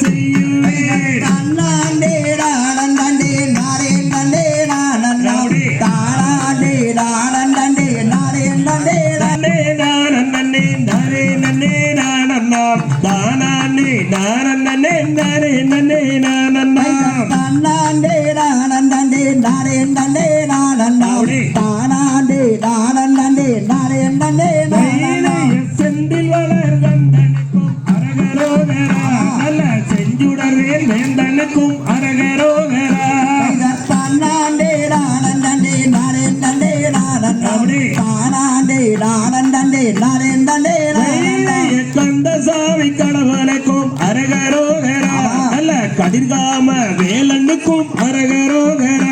செய்யுவேன் தன்னாண்டே நானந்தண்டே நாரே நண்டே நானந்தா rowdy. தானாண்டே நானந்தண்டே நாரே நண்டே நன்னே நானன்னே நானே நன்னே நானன்னாம் தானானே நானன்னே நானே நாரே நண்டே நானந்தா மயிலைய கந்தசாமி கடவுளுக்கும் அரகரோகரா. நல்ல கதிர்காம வேலனுக்கும் அரகரோகரா.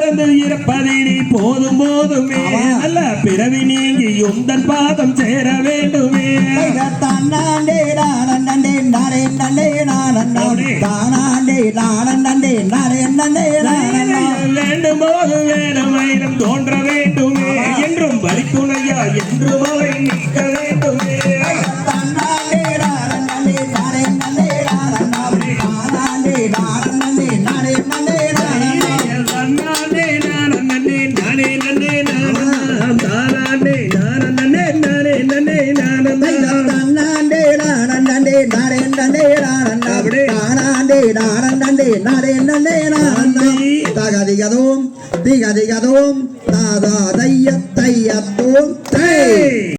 பிறந்து பிறந்து இருப்பதினி போதும் போதுமே. நல்ல பிறவி நீங்கி உந்தன் பாதம் சேர வேண்டுமே. தன்னாண்டே நாரே நண்டே நானந்தா ரவுடி. தானாண்டே நாரே நண்டே நானந்தா வேண்டும் போது வேணும் தோன்ற வேண்டுமே. என்றும் வலித்துணையா என்று அவை நிற்க வேண்டுமே நானந்தண்டே நாரே நண்டே நானந்தா அப்படி. தானாண்டே நானந்தண்டே நாரே நண்டே நானந்தா தகதிகதோம் திகதிகதோம் தாதா தைய தையத்தோம் தை